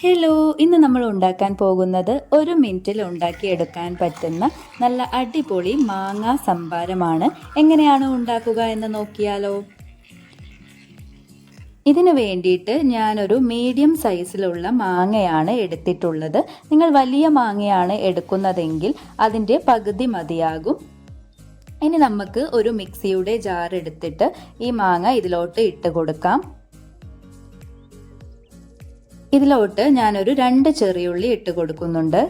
Hello ഇന്ന് നമ്മൾ ഉണ്ടാക്കാൻ പോകുന്നത് ഒരു മിനിറ്റിൽ ഉണ്ടാക്കിയെടുക്കാൻ പറ്റുന്ന നല്ല അടിപൊളി മാങ്ങ സംഭാരമാണ്. എങ്ങനെയാണ് ഉണ്ടാക്കുക എന്ന് നോക്കിയാലോ? ഇതിനു വേണ്ടിയിട്ട് ഞാനൊരു മീഡിയം സൈസിലുള്ള മാങ്ങയാണ് എടുത്തിട്ടുള്ളത്. നിങ്ങൾ വലിയ മാങ്ങയാണ് എടുക്കുന്നതെങ്കിൽ അതിന്റെ പകുതി മതിയാകും. ഇനി നമുക്ക് ഒരു മിക്സിയുടെ ജാർ എടുത്തിട്ട് ഈ മാങ്ങ ഇതിലോട്ട് ഇട്ട് കൊടുക്കാം. ഇതിലോട്ട് ഞാനൊരു രണ്ട് ചെറിയുള്ളി ഇട്ട് കൊടുക്കുന്നുണ്ട്.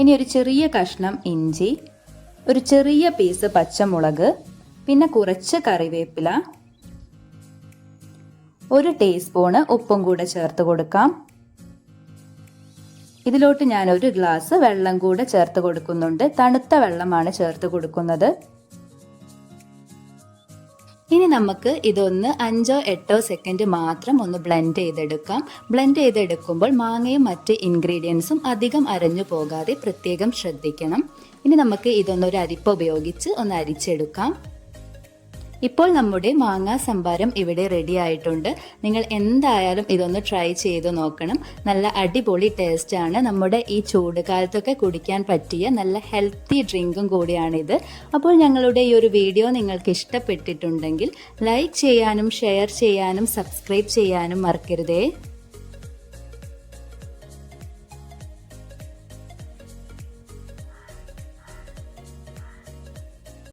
ഇനി ഒരു ചെറിയ കഷ്ണം ഇഞ്ചി ഒരു ചെറിയ പീസ് പച്ചമുളക് പിന്നെ കുറച്ച് കറിവേപ്പില ഒരു ടീസ്പൂണ് ഉപ്പും കൂടെ ചേർത്ത് കൊടുക്കാം. ഇതിലോട്ട് ഞാൻ ഒരു ഗ്ലാസ് വെള്ളം കൂടെ ചേർത്ത് കൊടുക്കുന്നുണ്ട്. തണുത്ത വെള്ളമാണ് ചേർത്ത് കൊടുക്കുന്നത്. ഇനി നമുക്ക് ഇതൊന്ന് അഞ്ചോ എട്ടോ സെക്കൻഡ് മാത്രം ഒന്ന് ബ്ലെൻഡ് ചെയ്തെടുക്കാം. ബ്ലെൻഡ് ചെയ്തെടുക്കുമ്പോൾ മാങ്ങയും മറ്റ് ഇൻഗ്രീഡിയൻസും അധികം അരഞ്ഞു പോകാതെ പ്രത്യേകം ശ്രദ്ധിക്കണം. ഇനി നമുക്ക് ഇതൊന്നൊരു അരിപ്പ ഉപയോഗിച്ച് ഒന്ന് അരിച്ചെടുക്കാം. ഇപ്പോൾ നമ്മുടെ മാങ്ങാ സംഭാരം ഇവിടെ റെഡി ആയിട്ടുണ്ട്. നിങ്ങൾ എന്തായാലും ഇതൊന്ന് ട്രൈ ചെയ്ത് നോക്കണം. നല്ല അടിപൊളി ടേസ്റ്റ് ആണ്. നമ്മുടെ ഈ ചൂട് കാലത്തൊക്കെ കുടിക്കാൻ പറ്റിയ നല്ല ഹെൽത്തി ഡ്രിങ്കും കൂടിയാണിത്. അപ്പോൾ ഞങ്ങളുടെ ഈ ഒരു വീഡിയോ നിങ്ങൾക്ക് ഇഷ്ടപ്പെട്ടിട്ടുണ്ടെങ്കിൽ ലൈക്ക് ചെയ്യാനും ഷെയർ ചെയ്യാനും സബ്സ്ക്രൈബ് ചെയ്യാനും മറക്കരുതേ.